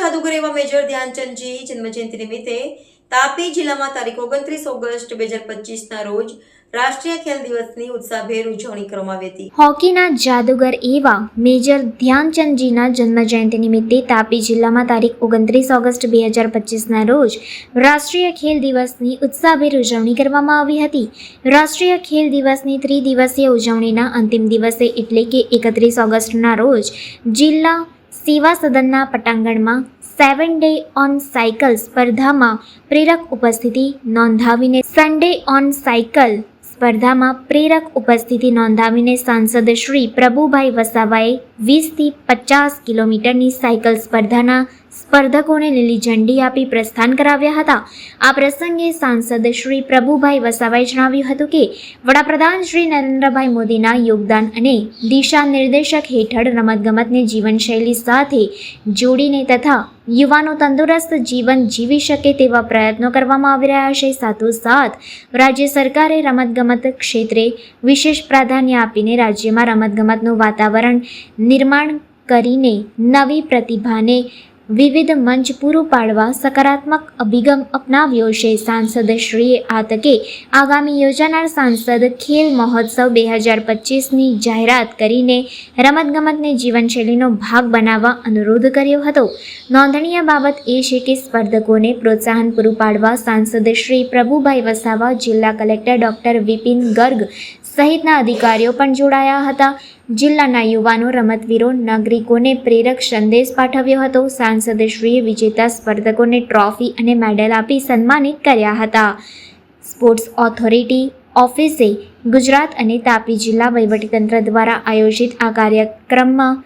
જાદુગર એવા મેજર ધ્યાનચંદજી જન્મજયંતિ નિમિત્તે તાપી જિલ્લામાં તારીખ ઓગણત્રીસ ઓગસ્ટ બે હજાર પચીસના રોજ રાષ્ટ્રીય ખેલ દિવસની ઉત્સાહભેર ઉજવણી કરવામાં આવી હતી. હોકીના જાદુગર એવા મેજર ધ્યાનચંદજીના જન્મજયંતિ નિમિત્તે તાપી જિલ્લામાં તારીખ ઓગણત્રીસ ઓગસ્ટ બે હજાર પચીસના રોજ રાષ્ટ્રીય ખેલ દિવસની ઉત્સાહભેર ઉજવણી કરવામાં આવી હતી. રાષ્ટ્રીય ખેલ દિવસની ત્રિદિવસીય ઉજવણીના અંતિમ દિવસે એટલે કે એકત્રીસ ઓગસ્ટના રોજ જિલ્લા સેવા સદનના પટાંગણમાં સેવન ડે ઓન સાયકલ સ્પર્ધામાં પ્રેરક ઉપસ્થિતિ નોંધાવીને સન્ડે ઓન સાયકલ સ્પર્ધામાં પ્રેરક ઉપસ્થિતિ નોંધાવીને સાંસદ શ્રી પ્રભુભાઈ વસાવાએ વીસથી પચાસ કિલોમીટરની સાયકલ સ્પર્ધાના સ્પર્ધકોને લીલી ઝંડી આપી પ્રસ્થાન કરાવ્યા હતા. આ પ્રસંગે સાંસદ શ્રી પ્રભુભાઈ વસાવાએ જણાવ્યું હતું કે, વડાપ્રધાન શ્રી નરેન્દ્રભાઈ મોદીના યોગદાન અને દિશા નિર્દેશક હેઠળ રમતગમતને જીવનશૈલી સાથે જોડીને તથા યુવાનો તંદુરસ્ત જીવન જીવી શકે તેવા પ્રયત્નો કરવામાં આવી રહ્યા છે. સાથોસાથ, રાજ્ય સરકારે રમતગમત ક્ષેત્રે વિશેષ પ્રાધાન્ય આપીને રાજ્યમાં રમતગમતનું વાતાવરણ નિર્માણ કરીને નવી પ્રતિભાને વિવિધ મંચ પૂરું પાડવા સકારાત્મક અભિગમ અપનાવ્યો છે. સાંસદશ્રીએ આ તકે આગામી યોજાનાર સાંસદ ખેલ મહોત્સવ બે હજાર પચીસની જાહેરાત કરીને રમતગમતને જીવનશૈલીનો ભાગ બનાવવા અનુરોધ કર્યો હતો. નોંધનીય બાબત એ છે કે સ્પર્ધકોને પ્રોત્સાહન પૂરું પાડવા સાંસદ શ્રી પ્રભુભાઈ વસાવા, જિલ્લા કલેક્ટર ડૉક્ટર વિપિન ગર્ગ સહિતના અધિકારીઓ પણ જોડાયા હતા. જિલ્લાના યુવાનો, રમતવીરો, નાગરિકોને પ્રેરક સંદેશ પાઠવ્યો હતો. સાંસદશ્રીએ વિજેતા સ્પર્ધકોને ટ્રોફી અને મેડલ આપી સન્માનિત કર્યા હતા. સ્પોર્ટ્સ ઓથોરિટી ઓફિસે ગુજરાત અને તાપી જિલ્લા વહીવટીતંત્ર દ્વારા આયોજિત આ કાર્યક્રમમાં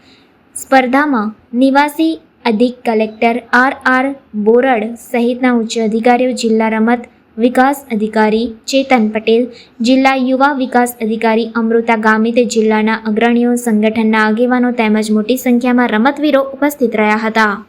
સ્પર્ધામાં નિવાસી અધિક કલેક્ટર આર આર બોરડ સહિતના ઉચ્ચ અધિકારીઓ, જિલ્લા રમત વિકાસ અધિકારી ચેતન પટેલ, જિલ્લા યુવા વિકાસ અધિકારી અમૃતા ગામિત, જિલ્લાના અગ્રણીઓ, સંગઠનના આગેવાનો તેમજ મોટી સંખ્યામાં રમતવીરો ઉપસ્થિત રહ્યા હતા.